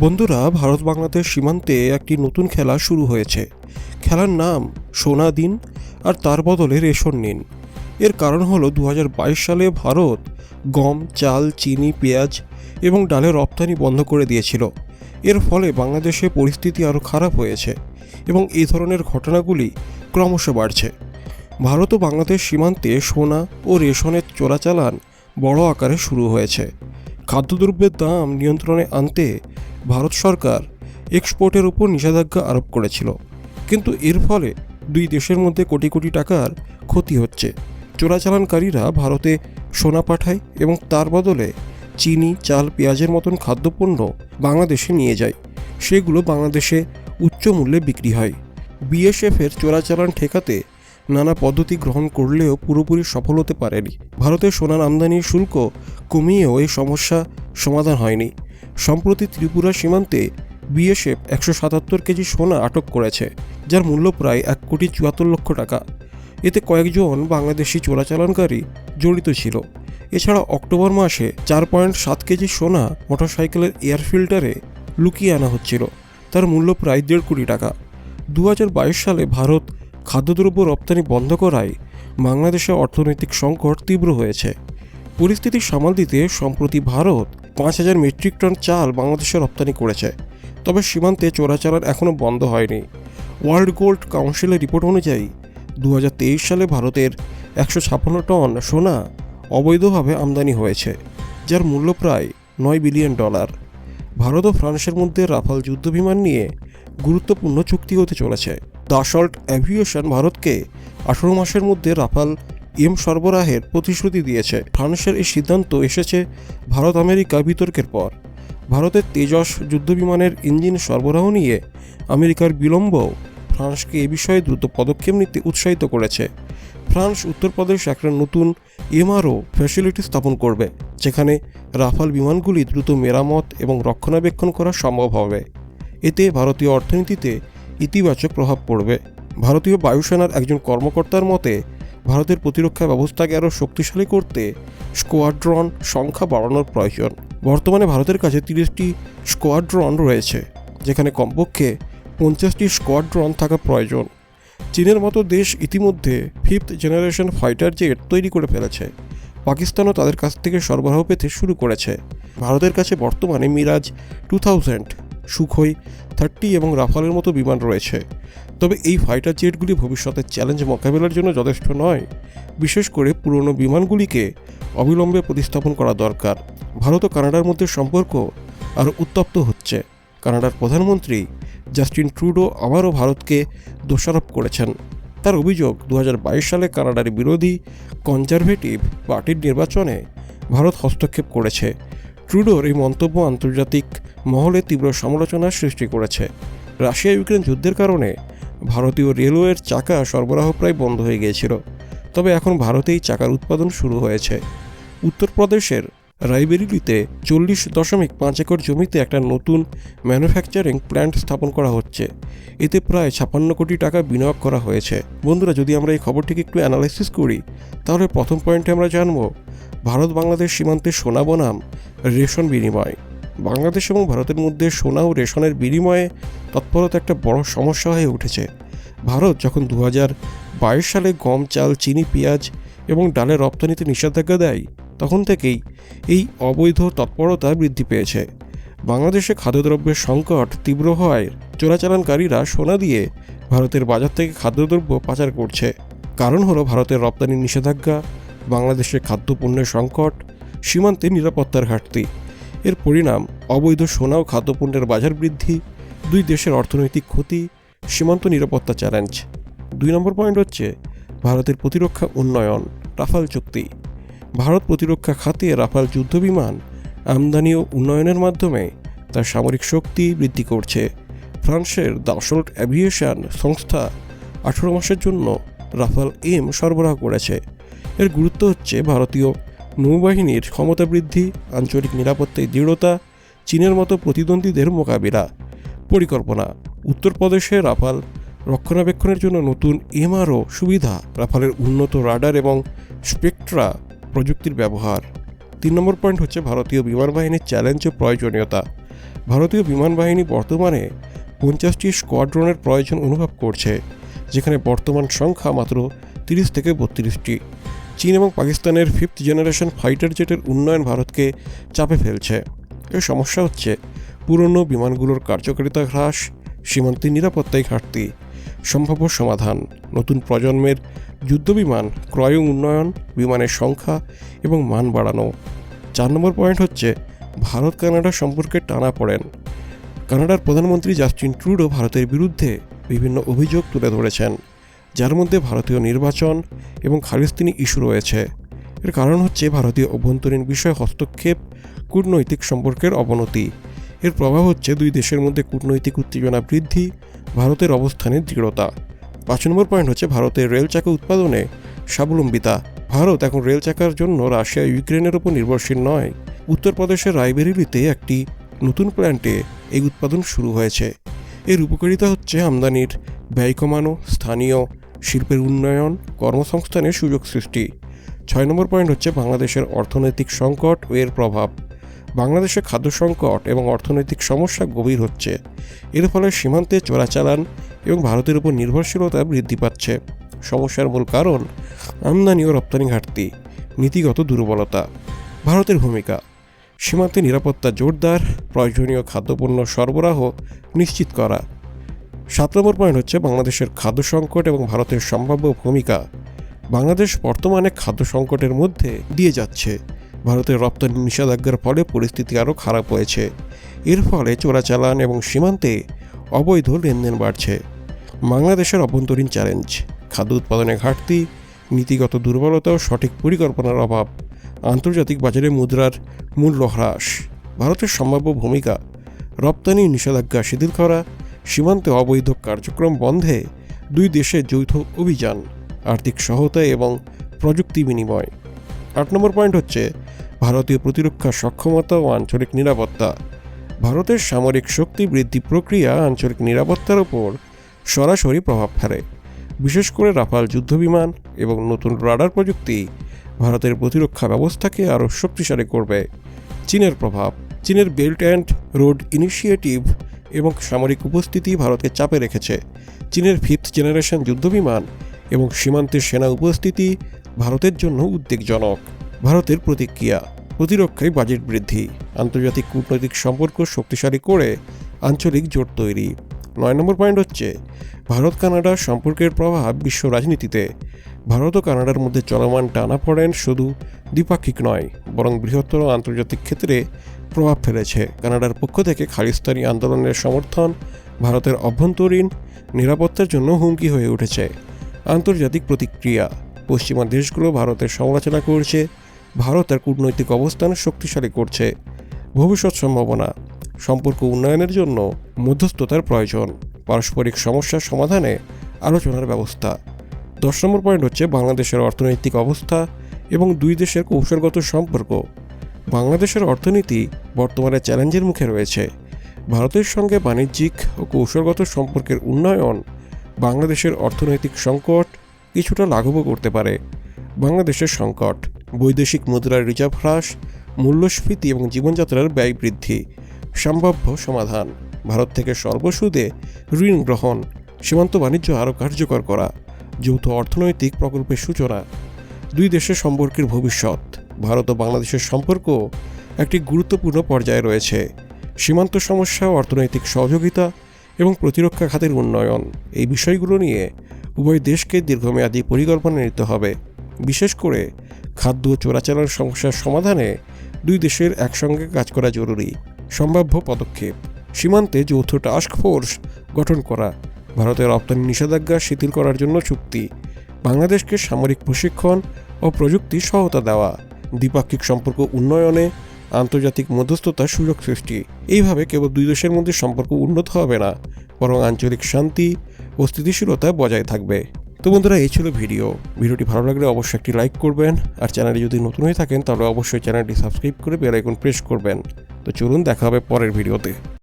বন্ধুরা, ভারত বাংলাদেশ সীমান্তে একটি নতুন খেলা শুরু হয়েছে। খেলার নাম সোনা দিন আর তার বদলে রেশন নিন। এর কারণ হলো দু সালে ভারত গম, চাল, চিনি, পেঁয়াজ এবং ডালের রপ্তানি বন্ধ করে দিয়েছিল। এর ফলে বাংলাদেশে পরিস্থিতি আরও খারাপ হয়েছে এবং এই ধরনের ঘটনাগুলি ক্রমশ বাড়ছে। ভারত ও বাংলাদেশ সীমান্তে সোনা ও রেশনের চোরাচালান বড় আকারে শুরু হয়েছে। খাদ্যদ্রব্যের দাম নিয়ন্ত্রণে আনতে ভারত সরকার এক্সপোর্টের উপর নিষেধাজ্ঞা আরোপ করেছিল। কিন্তু এর ফলে দুই দেশের মধ্যে কোটি কোটি টাকার ক্ষতি হচ্ছে। চোরাচালানকারীরা ভারতে সোনা পাঠায় এবং তার বদলে চিনি, চাল, পেঁয়াজের মতন খাদ্যপণ্য বাংলাদেশে নিয়ে যায়। সেগুলো বাংলাদেশে উচ্চ মূল্যে বিক্রি হয়। বিএসএফের চোরাচালান ঠেকাতে নানা পদ্ধতি গ্রহণ করলেও পুরোপুরি সফল হতে পারেনি। ভারতের সোনার আমদানির শুল্ক কমিয়েও এই সমস্যা সমাধান হয়নি। সম্প্রতি ত্রিপুরা সীমান্তে বিএসএফ একশো সাতাত্তর কেজি সোনা আটক করেছে, যার মূল্য প্রায় এক কোটি চুয়াত্তর লক্ষ টাকা। এতে কয়েকজন বাংলাদেশি চোরাচালানকারী জড়িত ছিল। এছাড়া অক্টোবর মাসে চার পয়েন্ট সাত কেজি সোনা মোটরসাইকেলের এয়ার ফিল্টারে লুকিয়ে আনা হচ্ছিল। তার মূল্য প্রায় দেড় কোটি টাকা। দু হাজার বাইশ সালে ভারত খাদ্যদ্রব্য রপ্তানি বন্ধ করায় বাংলাদেশে অর্থনৈতিক সংকট তীব্র হয়েছে। পরিস্থিতি সামাল দিতে সম্প্রতি ভারত পাঁচ হাজার মেট্রিক টন চাল বাংলাদেশে রপ্তানি করেছে। তবে সীমান্তে চোরাচালান এখনও বন্ধ হয়নি। ওয়ার্ল্ড গোল্ড কাউন্সিলের রিপোর্ট অনুযায়ী দু হাজার তেইশ সালে ভারতের একশো ছাপ্পান্ন টন সোনা অবৈধভাবে আমদানি হয়েছে, যার মূল্য প্রায় নয় বিলিয়ন ডলার। ভারত ও ফ্রান্সের মধ্যে রাফাল যুদ্ধবিমান নিয়ে গুরুত্বপূর্ণ চুক্তি হতে চলেছে। দাসল্ট অ্যাভিয়েশন ভারতকে আঠারো মাসের মধ্যে রাফাল এম সরবরাহের প্রতিশ্রুতি দিয়েছে। ফ্রান্সের এই সিদ্ধান্ত এসেছে ভারত আমেরিকা বিতর্কের পর। ভারতের তেজস যুদ্ধবিমানের ইঞ্জিন সরবরাহ নিয়ে আমেরিকার বিলম্ব ফ্রান্সকে এ বিষয়ে দ্রুত পদক্ষেপ নিতে উৎসাহিত করেছে। ফ্রান্স, উত্তরপ্রদেশ একটা নতুন এমআরও ফ্যাসিলিটি স্থাপন করবে, যেখানে রাফাল বিমানগুলি দ্রুত মেরামত এবং রক্ষণাবেক্ষণ করা সম্ভব হবে। এতে ভারতীয় অর্থনীতিতে ইতিবাচক প্রভাব পড়বে। ভারতীয় বায়ুসেনার একজন কর্মকর্তার মতে ভারতের প্রতিরক্ষা ব্যবস্থাকে আরও শক্তিশালী করতে স্কোয়াড্রন সংখ্যা বাড়ানোর প্রয়োজন। বর্তমানে ভারতের কাছে তিরিশটি স্কোয়াড্রন রয়েছে, যেখানে কমপক্ষে পঞ্চাশটি স্কোয়াড্রন থাকা প্রয়োজন। চীনের মতো দেশ ইতিমধ্যে ফিফথ জেনারেশন ফাইটার জেট তৈরি করে ফেলেছে। পাকিস্তানও তাদের কাছ থেকে সরবরাহ পেতে শুরু করেছে। ভারতের কাছে বর্তমানে Mirage two thousand, Sukhoi, thirty এবং রাফালের মতো বিমান রয়েছে। তবে এই ফাইটার জেটগুলি ভবিষ্যতের চ্যালেঞ্জ মোকাবেলার জন্য যথেষ্ট নয়। বিশেষ করে পুরনো বিমানগুলিকে অবিলম্বে প্রতিস্থাপন করা দরকার। ভারত ও কানাডার মধ্যে সম্পর্ক আরও উত্তপ্ত হচ্ছে। কানাডার প্রধানমন্ত্রী জাস্টিন ট্রুডো আবারও ভারতকে দোষারোপ করেছেন। তার অভিযোগ দু হাজার বাইশ সালে কানাডার বিরোধী কনজারভেটিভ পার্টির নির্বাচনে ভারত হস্তক্ষেপ করেছে। ট্রুডোর এই মন্তব্য আন্তর্জাতিক মহলে তীব্র সমালোচনার সৃষ্টি করেছে। রাশিয়া ইউক্রেন যুদ্ধের কারণে ভারতীয় রেলওয়ের চাকা সরবরাহ প্রায় বন্ধ হয়ে গিয়েছিল। তবে এখন ভারতেই চাকার উৎপাদন শুরু হয়েছে। উত্তরপ্রদেশের রাইবেরিলিতে চল্লিশ দশমিক পাঁচ একর জমিতে একটা নতুন ম্যানুফ্যাকচারিং প্ল্যান্ট স্থাপন করা হচ্ছে। এতে প্রায় ছাপান্ন কোটি টাকা বিনিয়োগ করা হয়েছে। বন্ধুরা, যদি আমরা এই খবরটিকে একটু অ্যানালাইসিস করি, তাহলে প্রথম পয়েন্টে আমরা জানব ভারত বাংলাদেশ সীমান্তে সোনা বনাম রেশন বিনিময়। বাংলাদেশ এবং ভারতের মধ্যে সোনা ও রেশনের বিনিময়ে তৎপরতা একটা বড় সমস্যা হয়ে উঠেছে। ভারত যখন দু সালে গম, চাল, চিনি, পেঁয়াজ এবং ডালের রপ্তানিতে নিষেধাজ্ঞা দেয়, তখন থেকেই এই অবৈধ তৎপরতা বৃদ্ধি পেয়েছে। বাংলাদেশে খাদ্যদ্রব্যের সংকট তীব্র হওয়ায় চোরাচালানকারীরা সোনা দিয়ে ভারতের বাজার থেকে খাদ্যদ্রব্য পাচার করছে। কারণ হলো ভারতের রপ্তানির নিষেধাজ্ঞা, বাংলাদেশে খাদ্যপণ্যের সংকট, সীমান্তে নিরাপত্তার ঘাটতি। এর পরিণাম অবৈধ সোনা ও খাদ্যপণ্যের বাজার বৃদ্ধি, দুই দেশের অর্থনৈতিক ক্ষতি, সীমান্ত নিরাপত্তা চ্যালেঞ্জ দুই নম্বর পয়েন্ট হচ্ছে ভারতের প্রতিরক্ষা উন্নয়ন, রাফাল চুক্তি। ভারত প্রতিরক্ষা খাতে রাফাল যুদ্ধবিমান আমদানি ও উন্নয়নের মাধ্যমে তার সামরিক শক্তি বৃদ্ধি করছে। ফ্রান্সের দাসল্ট অ্যাভিয়েশন সংস্থা আঠারো মাসের জন্য রাফাল এম সরবরাহ করেছে। এর গুরুত্ব হচ্ছে ভারতীয় নৌবাহিনীর ক্ষমতা বৃদ্ধি, আঞ্চলিক নিরাপত্তায় দৃঢ়তা, চীনের মতো প্রতিদ্বন্দ্বীদের মোকাবিলা, পরিকল্পনা। উত্তরপ্রদেশে রাফাল রক্ষণাবেক্ষণের জন্য নতুন এমআরও সুবিধা, রাফালের উন্নত রাডার এবং স্পেকট্রা প্রযুক্তির ব্যবহার। তিন নম্বর পয়েন্ট হচ্ছে ভারতীয় বিমান বাহিনীর চ্যালেঞ্জ ও প্রয়োজনীয়তা। ভারতীয় বিমান বাহিনী বর্তমানে পঞ্চাশটি স্কোয়াড্রনের প্রয়োজন অনুভব করছে, যেখানে বর্তমান সংখ্যা মাত্র তিরিশ থেকে বত্রিশটি। চীন এবং পাকিস্তানের ফিফথ জেনারেশন ফাইটার জেটের উন্নয়ন ভারতকে চাপে ফেলছে। এর সমস্যা হচ্ছে পুরনো বিমানগুলোর কার্যকারিতা হ্রাস সীমান্তে নিরাপত্তায় ঘাটতি, সম্ভাব্য সমাধান, নতুন প্রজন্মের যুদ্ধবিমান ক্রয় উন্নয়ন, বিমানের সংখ্যা এবং মান বাড়ানো। চার নম্বর পয়েন্ট হচ্ছে ভারত কানাডা সম্পর্কে টানা পড়েন। কানাডার প্রধানমন্ত্রী জাস্টিন ট্রুডো ভারতের বিরুদ্ধে বিভিন্ন অভিযোগ তুলে ধরেছেন। যার মধ্যে ভারতীয় নির্বাচন এবং খালিস্তিনি ইস্যু রয়েছে। এর কারণ হচ্ছে ভারতীয় অভ্যন্তরীণ বিষয় হস্তক্ষেপ, কূটনৈতিক সম্পর্কের অবনতি। এর প্রভাব হচ্ছে দুই দেশের মধ্যে কূটনৈতিক উত্তেজনা বৃদ্ধি, ভারতের অবস্থানের দৃঢ়তা। পাঁচ নম্বর পয়েন্ট হচ্ছে ভারতের রেল চাকা উৎপাদনে স্বাবলম্বিতা। ভারত এখন রেল চাকার জন্য রাশিয়া, ইউক্রেনের উপর নির্ভরশীল নয়। উত্তরপ্রদেশের রায়বেরিলিতে একটি নতুন প্ল্যান্টে এই উৎপাদন শুরু হয়েছে। এর উপকারিতা হচ্ছে আমদানির ব্যয় কমানো, স্থানীয় শিল্পের উন্নয়ন, কর্মসংস্থানের সুযোগ সৃষ্টি। ছয় নম্বর পয়েন্ট হচ্ছে বাংলাদেশের অর্থনৈতিক সংকট ও এর প্রভাব। বাংলাদেশে খাদ্য সংকট এবং অর্থনৈতিক সমস্যা গভীর হচ্ছে। এর ফলে সীমান্তে চোরাচালান এবং ভারতের উপর নির্ভরশীলতা বৃদ্ধি পাচ্ছে। সমস্যার মূল কারণ আমদানি ও রপ্তানি ঘাটতি, নীতিগত দুর্বলতা। ভারতের ভূমিকা, সীমান্তে নিরাপত্তা জোরদার, প্রয়োজনীয় খাদ্যপণ্য সরবরাহ নিশ্চিত করা। সাত নম্বর পয়েন্ট হচ্ছে বাংলাদেশের খাদ্য সংকট এবং ভারতের সম্ভাব্য ভূমিকা। বাংলাদেশ বর্তমানে খাদ্য সংকটের মধ্যে দিয়ে যাচ্ছে। ভারতের রপ্তানি নিষেধাজ্ঞার ফলে পরিস্থিতি আরও খারাপ হয়েছে। এর ফলে চোরাচালান এবং সীমান্তে অবৈধ লেনদেন বাড়ছে। বাংলাদেশের অভ্যন্তরীণ চ্যালেঞ্জ খাদ্য উৎপাদনে ঘাটতি, নীতিগত দুর্বলতা ও সঠিক পরিকল্পনার অভাব, আন্তর্জাতিক বাজারে মুদ্রার মূল্য হ্রাস, ভারতের সম্ভাব্য ভূমিকা, রপ্তানি নিষেধাজ্ঞা শিথিল করা সীমান্তে অবৈধ কার্যক্রম বন্ধে দুই দেশের যৌথ অভিযান, আর্থিক সহায়তা এবং প্রযুক্তি বিনিময়। আট নম্বর পয়েন্ট হচ্ছে ভারতীয় প্রতিরক্ষা সক্ষমতা ও আঞ্চলিক নিরাপত্তা। ভারতের সামরিক শক্তি বৃদ্ধি প্রক্রিয়া আঞ্চলিক নিরাপত্তার উপর সরাসরি প্রভাব ফেলে। বিশেষ করে রাফাল যুদ্ধবিমান এবং নতুন রাডার প্রযুক্তি ভারতের প্রতিরক্ষা ব্যবস্থাকে আরও শক্তিশালী করবে। চীনের প্রভাব, চীনের বেল্ট অ্যান্ড রোড ইনিশিয়েটিভ এবং সামরিক উপস্থিতি ভারতকে চাপে রেখেছে। চীনের ফিফথ জেনারেশন যুদ্ধবিমান এবং সীমান্তের সেনা উপস্থিতি ভারতের জন্য উদ্বেগজনক। ভারতের প্রতিক্রিয়া, প্রতিরক্ষায় বাজেট বৃদ্ধি, আন্তর্জাতিক কূটনৈতিক সম্পর্ক শক্তিশালী করে আঞ্চলিক জোট তৈরি। নয় নম্বর পয়েন্ট হচ্ছে ভারত কানাডা সম্পর্কের প্রভাব বিশ্ব রাজনীতিতে। ভারত ও কানাডার মধ্যে চলমান টানাপড়েন শুধু দ্বিপাক্ষিক নয়, বরং বৃহত্তর আন্তর্জাতিক ক্ষেত্রে প্রভাব ফেলেছে। কানাডার পক্ষ থেকে খালিস্তানি আন্দোলনের সমর্থন ভারতের অভ্যন্তরীণ নিরাপত্তার জন্য হুমকি হয়ে উঠেছে। আন্তর্জাতিক প্রতিক্রিয়া, পশ্চিমা দেশগুলো ভারতের সমালোচনা করছে, ভারত তার কূটনৈতিক অবস্থান শক্তিশালী করছে। ভবিষ্যৎ সম্ভাবনা, সম্পর্ক উন্নয়নের জন্য মধ্যস্থতার প্রয়োজন, পারস্পরিক সমস্যার সমাধানে আলোচনার ব্যবস্থা। দশ নম্বর পয়েন্ট হচ্ছে বাংলাদেশের অর্থনৈতিক অবস্থা এবং দুই দেশের কৌশলগত সম্পর্ক। বাংলাদেশের অর্থনীতি বর্তমানে চ্যালেঞ্জের মুখে রয়েছে। ভারতের সঙ্গে বাণিজ্যিক ও কৌশলগত সম্পর্কের উন্নয়ন বাংলাদেশের অর্থনৈতিক সংকট কিছুটা লাঘবও করতে পারে। বাংলাদেশের সংকট, বৈদেশিক মুদ্রার রিজার্ভ হ্রাস, মূল্যস্ফীতি এবং জীবনযাত্রার ব্যয় বৃদ্ধি, সম্ভাব্য সমাধান, ভারত থেকে সর্বসুদে ঋণ গ্রহণ, সীমান্ত বাণিজ্য আরও কার্যকর করা। যৌথ অর্থনৈতিক প্রকল্পের সূচনা। দুই দেশের সম্পর্কের ভবিষ্যৎ, ভারত ও বাংলাদেশের সম্পর্ক একটি গুরুত্বপূর্ণ পর্যায়ে রয়েছে। সীমান্ত সমস্যা, অর্থনৈতিক সহযোগিতা এবং প্রতিরক্ষা খাতের উন্নয়ন, এই বিষয়গুলো নিয়ে উভয় দেশকে দীর্ঘমেয়াদী পরিকল্পনা নিতে হবে। বিশেষ করে খাদ্য ও চোরাচালান সমস্যার সমাধানে দুই দেশের একসঙ্গে কাজ করা জরুরি। সম্ভাব্য পদক্ষেপ, সীমান্তে যৌথ টাস্ক ফোর্স গঠন করা ভারতের রপ্তানি নিষেধাজ্ঞা শিথিল করার জন্য চুক্তি, বাংলাদেশকে সামরিক প্রশিক্ষণ ও প্রযুক্তি সহায়তা দেওয়া, দ্বিপাক্ষিক সম্পর্ক উন্নয়নে আন্তর্জাতিক মধ্যস্থতার সুযোগ সৃষ্টি। এইভাবে কেবল দুই দেশের মধ্যে সম্পর্ক উন্নত হবে না, বরং আঞ্চলিক শান্তি ও স্থিতিশীলতা বজায় থাকবে। তো বন্ধুরা, এই ছিল ভিডিও। ভিডিওটি ভালো লাগলে অবশ্যই একটি লাইক করবেন, আর চ্যানেলে যদি নতুন হয়ে থাকেন, তাহলে অবশ্যই চ্যানেলটি সাবস্ক্রাইব করে বেল আইকন প্রেস করবেন। তো চলুন, দেখা হবে পরের ভিডিওতে।